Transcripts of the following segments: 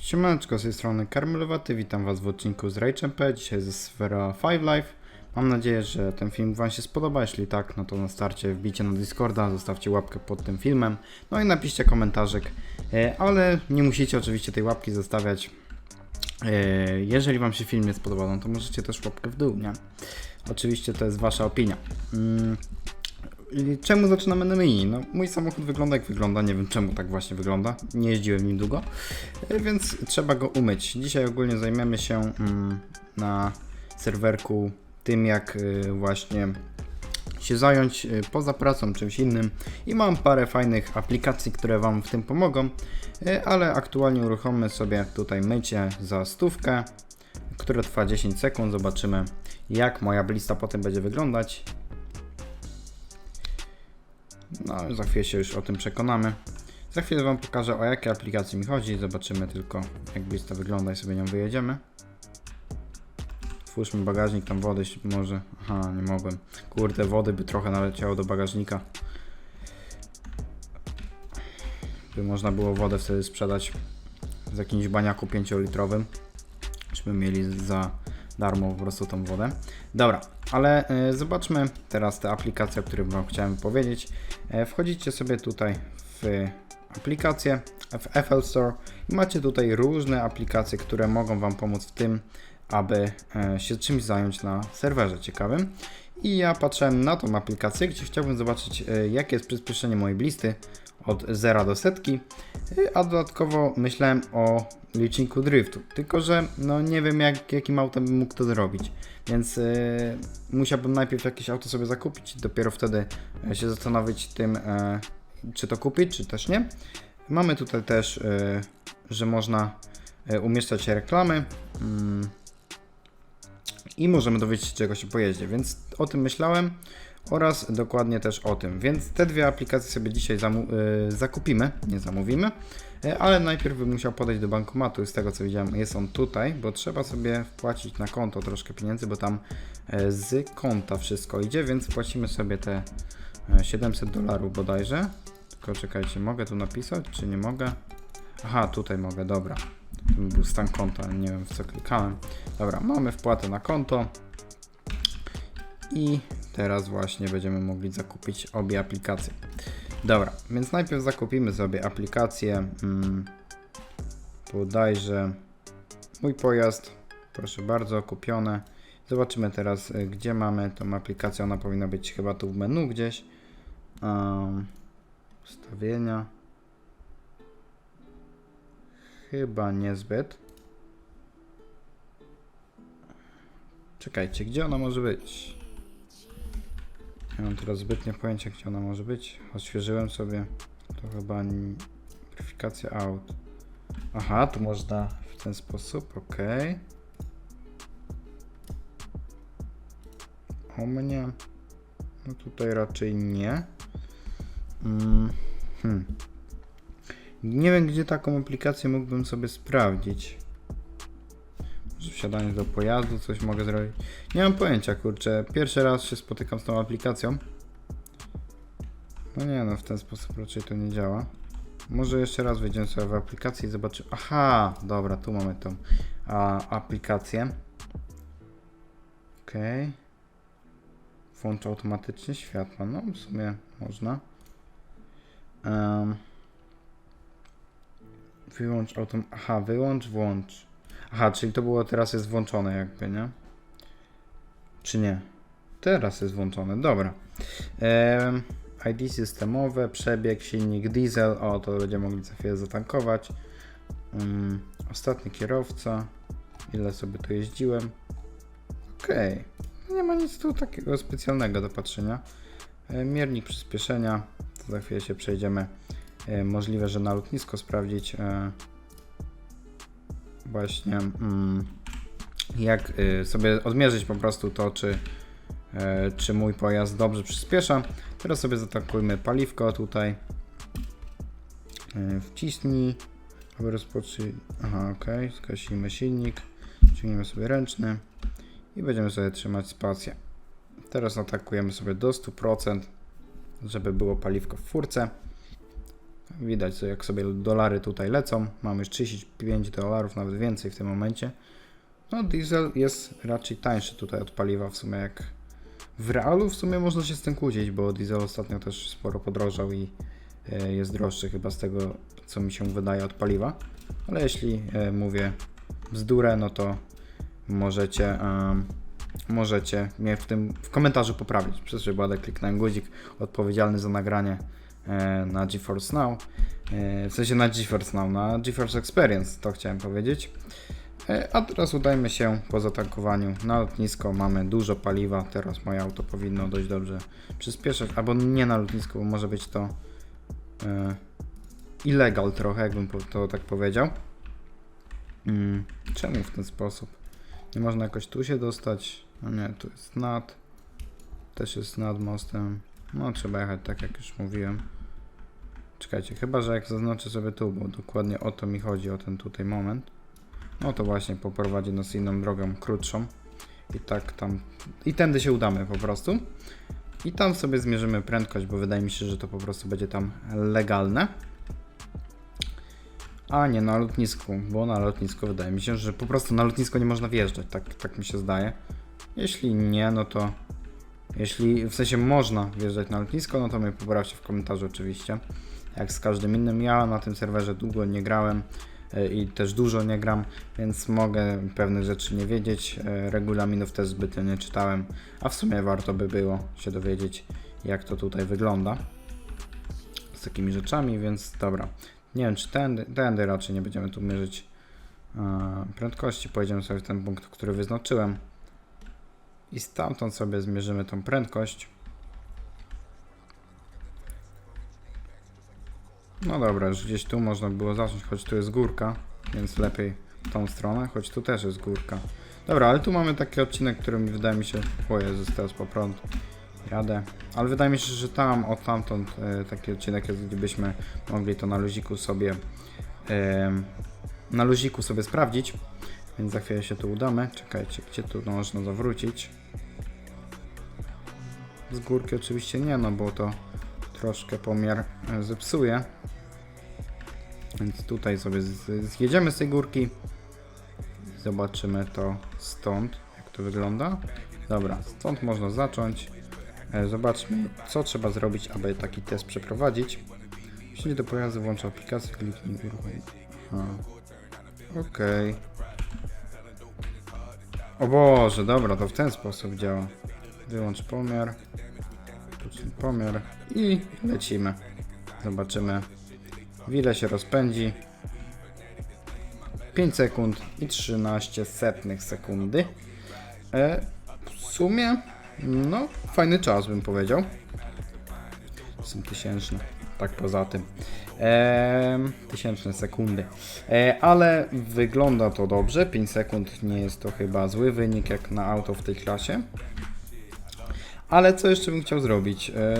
Siemaneczko, z tej strony Karmelowaty, witam was w odcinku z RageMP, dzisiaj ze Sfera 5 Live. Mam nadzieję, że ten film wam się spodoba, jeśli tak, no to na starcie wbijcie na Discorda, zostawcie łapkę pod tym filmem, no i napiszcie komentarzek, e, ale nie musicie oczywiście tej łapki zostawiać. E, Jeżeli wam się film nie spodobał, no to możecie też łapkę w dół, nie? Oczywiście to jest wasza opinia. I Czemu zaczynamy na mini? No, mój samochód wygląda jak wygląda, nie wiem czemu tak właśnie wygląda, nie jeździłem nim długo, e, więc trzeba go umyć. Dzisiaj ogólnie zajmiemy się mm, na serwerku tym, jak y, właśnie się zająć y, poza pracą czymś innym i mam parę fajnych aplikacji, które Wam w tym pomogą, ale aktualnie uruchommy sobie tutaj mycie za stówkę, które trwa 10 sekund, zobaczymy jak moja lista potem będzie wyglądać. No, za chwilę się już o tym przekonamy. Za chwilę Wam pokażę o jakie aplikacje mi chodzi. Zobaczymy tylko jak lista wygląda i sobie nią wyjedziemy. Twórzmy bagażnik, tam wody może. Aha, nie mogłem. Kurde, wody by trochę naleciało do bagażnika. By można było wodę wtedy sprzedać z jakimś baniaku 5-litrowym. Żeby mieli za darmo po prostu tą wodę. Dobra, ale y, zobaczmy teraz te aplikacje, o których Wam chciałem powiedzieć. E, wchodzicie sobie tutaj w aplikację, w FL Store i macie tutaj różne aplikacje, które mogą Wam pomóc w tym, aby e, się czymś zająć na serwerze ciekawym. I ja patrzyłem na tą aplikację, gdzie chciałbym zobaczyć, e, jakie jest przyspieszenie mojej blisty od 0 do setki, e, a dodatkowo myślałem o liczniku driftu, tylko że no nie wiem jak, jakim autem bym mógł to zrobić, więc e, musiałbym najpierw jakieś auto sobie zakupić i dopiero wtedy e, się zastanowić tym, e, czy to kupić, czy też nie. Mamy tutaj też, że można umieszczać reklamy. Mm, i możemy dowiedzieć się czego się pojeździ, więc o tym myślałem oraz dokładnie też o tym. Więc te dwie aplikacje sobie dzisiaj y, zakupimy, nie zamówimy, y, ale najpierw bym musiał podejść do bankomatu. Z tego co widziałem, jest on tutaj, bo trzeba sobie wpłacić na konto troszkę pieniędzy, bo tam y, z konta wszystko idzie, więc płacimy sobie te y, 700 dolarów bodajże. Tylko czekajcie, mogę tu napisać, czy nie mogę? Aha, tutaj mogę, dobra. To był stan konta, nie wiem w co klikałem. Dobra, mamy wpłatę na konto. I teraz właśnie będziemy mogli zakupić obie aplikacje. Dobra, więc najpierw zakupimy sobie aplikację. Hmm, bodajże mój pojazd. Proszę bardzo, kupione. Zobaczymy teraz, y, gdzie mamy tą aplikację. Ona powinna być chyba tu w menu gdzieś. Ustawienia. Chyba niezbyt. Czekajcie, gdzie ona może być? Nie mam teraz zbytnio pojęcia, gdzie ona może być. Odświeżyłem sobie. To chyba weryfikacja aut. Aha, tu można w ten sposób, ok. O mnie. No tutaj raczej nie. Mm, hmm. Nie wiem, gdzie taką aplikację mógłbym sobie sprawdzić. Wsiadając do pojazdu coś mogę zrobić. Nie mam pojęcia, kurczę. Pierwszy raz się spotykam z tą aplikacją. No nie no, w ten sposób raczej to nie działa. Może jeszcze raz wejdziemy sobie w aplikację i zobaczymy. Aha, dobra, tu mamy tą a, aplikację. Ok. Włącz automatycznie światła. No, w sumie można. Em, Wyłącz autom... Aha, wyłącz, włącz. Aha, czyli to było teraz jest włączone jakby, nie? Czy nie? Teraz jest włączone, dobra. Em, ID systemowe, przebieg, silnik diesel, o to będziemy mogli za chwilę zatankować. Mm, ostatni kierowca, ile sobie tu jeździłem. Okej, nie ma nic tu takiego specjalnego do patrzenia. E, miernik przyspieszenia, to za chwilę się przejdziemy. E, możliwe, że na lotnisko sprawdzić e, właśnie mm, jak y, sobie odmierzyć po prostu to, czy, e, czy mój pojazd dobrze przyspiesza. Teraz sobie zatankujmy paliwko tutaj. E, Wciśnij, aby rozpocząć. Aha, ok. Skasimy silnik. Ciągniemy sobie ręczny i będziemy sobie trzymać spację. Teraz atakujemy sobie do 100%, żeby było paliwko w furce. Widać, jak sobie dolary tutaj lecą. Mamy już 35 dolarów, nawet więcej w tym momencie. No, diesel jest raczej tańszy tutaj od paliwa w sumie jak w realu w sumie można się z tym kłócić, bo diesel ostatnio też sporo podrożał i e, jest droższy chyba z tego, co mi się wydaje od paliwa. Ale jeśli e, mówię bzdurę, no to możecie, em, możecie mnie w tym w komentarzu poprawić. Przez przypadek kliknąłem guzik odpowiedzialny za nagranie na GeForce Now. E, w sensie na GeForce Now, na GeForce Experience, to chciałem powiedzieć. E, A teraz udajmy się po zatankowaniu na lotnisko. Mamy dużo paliwa. Teraz moje auto powinno dość dobrze przyspieszać. Albo nie na lotnisku, bo może być to e, illegal trochę, jakbym to tak powiedział. Mm, czemu w ten sposób? Nie można jakoś tu się dostać? No nie, tu jest nad. Też jest nad mostem. No trzeba jechać tak jak już mówiłem. Czekajcie, chyba że jak zaznaczę sobie tu, bo dokładnie o to mi chodzi, o ten tutaj moment. No to właśnie poprowadzi nas inną drogą, krótszą. I tak tam. I tędy się udamy po prostu. I tam sobie zmierzymy prędkość, bo wydaje mi się, że to po prostu będzie tam legalne. A nie na lotnisku, bo na lotnisku wydaje mi się, że po prostu na lotnisko nie można wjeżdżać, tak, tak mi się zdaje. Jeśli nie, no to. Jeśli w sensie można wjeżdżać na lotnisko, no to mnie poprawcie w komentarzu oczywiście. Jak z każdym innym, ja na tym serwerze długo nie grałem e, i też dużo nie gram, więc mogę pewnych rzeczy nie wiedzieć. e, Regulaminów też zbytnio nie czytałem, a w sumie warto by było się dowiedzieć, jak to tutaj wygląda z takimi rzeczami, więc dobra. Nie wiem, czy tędy, tędy raczej nie będziemy tu mierzyć e, prędkości. Pojedziemy sobie w ten punkt, który wyznaczyłem i stamtąd sobie zmierzymy tą prędkość. No dobra, już gdzieś tu można było zacząć, choć tu jest górka, więc lepiej tą stronę, choć tu też jest górka. Dobra, ale tu mamy taki odcinek, który mi wydaje mi się... O Jezus, teraz po prąd jadę. Ale wydaje mi się, że tam, od tamtąd e, taki odcinek jest, gdybyśmy mogli to na luziku sobie em, na luziku sobie sprawdzić. Więc za chwilę się tu udamy. Czekajcie, gdzie tu można zawrócić? Z górki oczywiście nie, no bo to troszkę pomiar e, zepsuje. Więc tutaj sobie zjedziemy z tej górki. Zobaczymy to stąd, jak to wygląda. Dobra, stąd można zacząć. E, Zobaczmy, co trzeba zrobić, aby taki test przeprowadzić. Wsiądź do pojazdu, włącz aplikację, kliknij. A, Okej. O Boże, dobra, to w ten sposób działa. Wyłącz pomiar. Pomiar i lecimy. Zobaczymy, ile się rozpędzi. 5 sekund i 13 setnych sekundy. E, w sumie, no, fajny czas bym powiedział. Są tysięczne, tak poza tym. Ehm, tysięczne sekundy. E, ale wygląda to dobrze. 5 sekund nie jest to chyba zły wynik jak na auto w tej klasie. Ale co jeszcze bym chciał zrobić? E,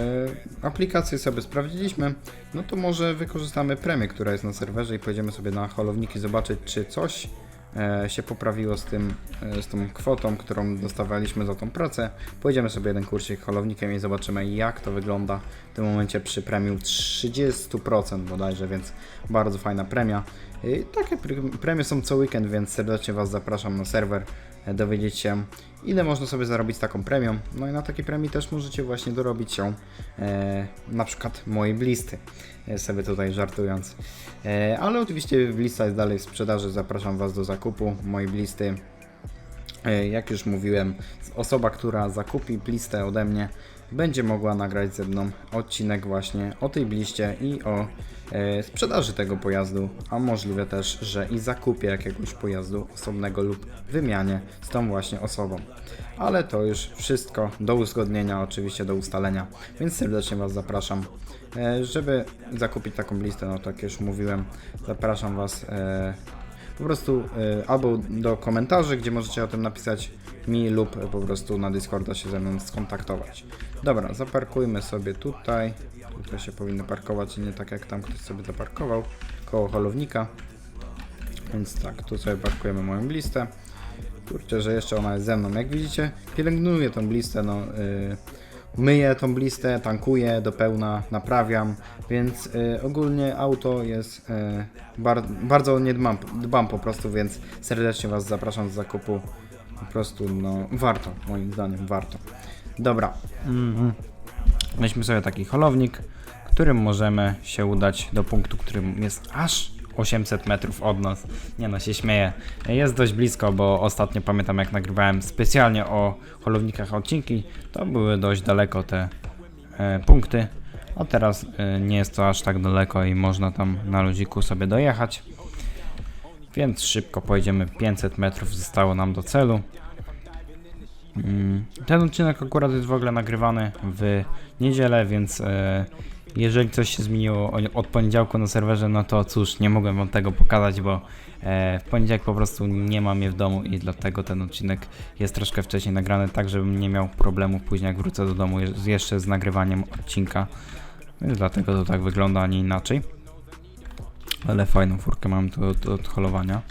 aplikację sobie sprawdziliśmy, no to może wykorzystamy premię, która jest na serwerze i pojedziemy sobie na holowniki zobaczyć, czy coś e, się poprawiło z tym, e, z tą kwotą, którą dostawaliśmy za tą pracę. Pojedziemy sobie jeden kursik holownikiem i zobaczymy, jak to wygląda w tym momencie przy premium 30% bodajże, więc bardzo fajna premia. Takie pre- premie są co weekend, więc serdecznie Was zapraszam na serwer, dowiedzieć się, ile można sobie zarobić z taką premią. No i na takiej premii też możecie właśnie dorobić się e, na przykład mojej blisty, e, sobie tutaj żartując. E, ale oczywiście lista jest dalej w sprzedaży, zapraszam Was do zakupu mojej blisty. E, Jak już mówiłem, osoba, która zakupi listę ode mnie, będzie mogła nagrać ze mną odcinek właśnie o tej bliście i o e, sprzedaży tego pojazdu, a możliwe też, że i zakupie jakiegoś pojazdu osobnego lub wymianie z tą właśnie osobą. Ale to już wszystko do uzgodnienia, oczywiście do ustalenia, więc serdecznie Was zapraszam. E, żeby zakupić taką listę, no tak jak już mówiłem, zapraszam Was e, po prostu y, albo do komentarzy, gdzie możecie o tym napisać mi lub po prostu na Discorda się ze mną skontaktować. Dobra, zaparkujmy sobie tutaj. Tutaj się powinno parkować, nie tak jak tam ktoś sobie zaparkował, koło holownika. Więc tak, tu sobie parkujemy moją listę. Kurczę, że jeszcze ona jest ze mną. Jak widzicie, pielęgnuję tą listę, no y, myję tą blistę, tankuję do pełna, naprawiam, więc y, ogólnie auto jest y, bar, bardzo nie dbam, dbam po prostu, więc serdecznie Was zapraszam do zakupu. Po prostu no warto, moim zdaniem warto. Dobra. Mhm. Weźmy sobie taki holownik, którym możemy się udać do punktu, którym jest aż 800 metrów od nas. Nie no, się śmieję. Jest dość blisko, bo ostatnio pamiętam jak nagrywałem specjalnie o holownikach odcinki, to były dość daleko te e, punkty. A teraz e, nie jest to aż tak daleko i można tam na ludziku sobie dojechać. Więc szybko pojedziemy 500 metrów, zostało nam do celu. Mm, Ten odcinek akurat jest w ogóle nagrywany w niedzielę, więc e, jeżeli coś się zmieniło od poniedziałku na serwerze, no to cóż, nie mogłem wam tego pokazać, bo e, w poniedziałek po prostu nie mam je w domu i dlatego ten odcinek jest troszkę wcześniej nagrany, tak żebym nie miał problemów później jak wrócę do domu je- jeszcze z nagrywaniem odcinka. Więc dlatego to tak wygląda, a nie inaczej. Ale fajną furkę mam tu do odholowania.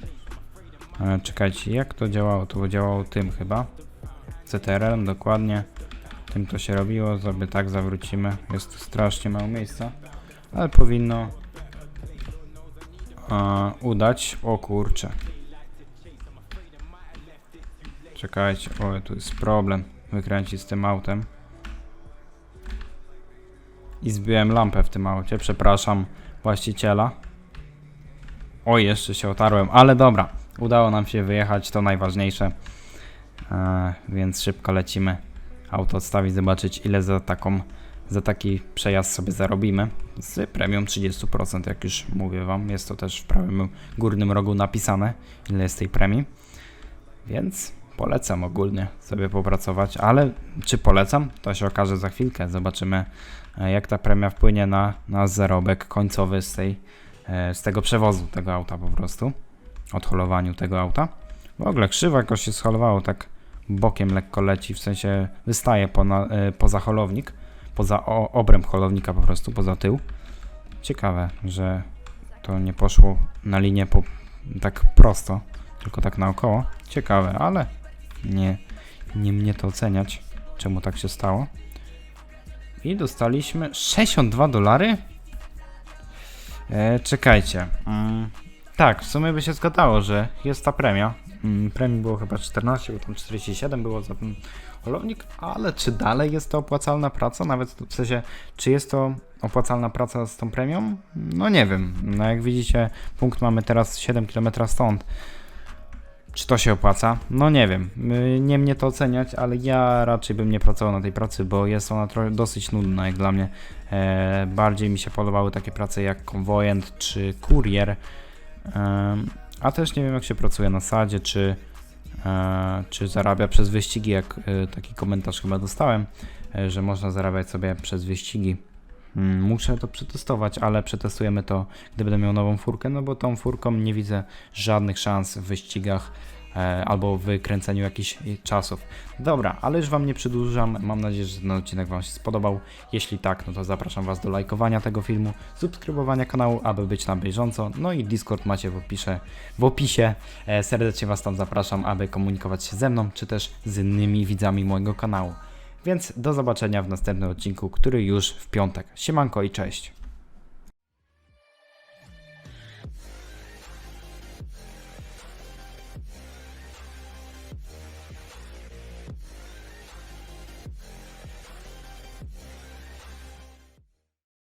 E, czekajcie, jak to działało? To działało tym chyba. CTRL dokładnie. Tym to się robiło, sobie tak zawrócimy. Jest tu strasznie mało miejsca, ale powinno a, udać. O kurcze. Czekajcie, o tu jest problem. Wykręcić z tym autem. I zbiłem lampę w tym aucie, przepraszam właściciela. O, jeszcze się otarłem, ale dobra. Udało nam się wyjechać, to najważniejsze. E, więc szybko lecimy auto odstawić, zobaczyć ile za taką za taki przejazd sobie zarobimy z premią 30%, jak już mówię wam, jest to też w prawym górnym rogu napisane, ile jest tej premii. Więc polecam ogólnie sobie popracować, ale czy polecam? To się okaże za chwilkę. Zobaczymy, e, jak ta premia wpłynie na, na zarobek końcowy z, tej, e, z tego przewozu tego auta po prostu, odholowaniu tego auta. W ogóle krzywo jakoś się scholowało, tak bokiem lekko leci, w sensie wystaje pona, e, poza holownik, poza obręb holownika po prostu, poza tył. Ciekawe, że to nie poszło na linię po, tak prosto, tylko tak naokoło. Ciekawe, ale nie, nie mnie to oceniać, czemu tak się stało. I dostaliśmy 62 dolary? E, czekajcie. Mm, tak, w sumie by się zgadzało, że jest ta premia. Mm, premii było chyba 14, bo tam 47 było za ten holownik, ale czy dalej jest to opłacalna praca? Nawet w sensie, czy jest to opłacalna praca z tą premią? No nie wiem. No jak widzicie, punkt mamy teraz 7 km stąd. Czy to się opłaca? No nie wiem. Y, Nie mnie to oceniać, ale ja raczej bym nie pracował na tej pracy, bo jest ona dosyć nudna jak dla mnie. E, bardziej mi się podobały takie prace jak konwojent czy kurier. A też nie wiem jak się pracuje na sadzie, czy, e, czy zarabia przez wyścigi, jak e, taki komentarz chyba dostałem, e, że można zarabiać sobie przez wyścigi. Mm, Muszę to przetestować, ale przetestujemy to, gdy będę miał nową furkę, no bo tą furką nie widzę żadnych szans w wyścigach albo w wykręceniu jakichś e, czasów. Dobra, ale już Wam nie przedłużam. Mam nadzieję, że ten odcinek Wam się spodobał. Jeśli tak, no to zapraszam Was do lajkowania tego filmu, subskrybowania kanału, aby być na bieżąco. No i Discord macie w opisie. W opisie. E, serdecznie Was tam zapraszam, aby komunikować się ze mną, czy też z innymi widzami mojego kanału. Więc do zobaczenia w następnym odcinku, który już w piątek. Siemanko i cześć.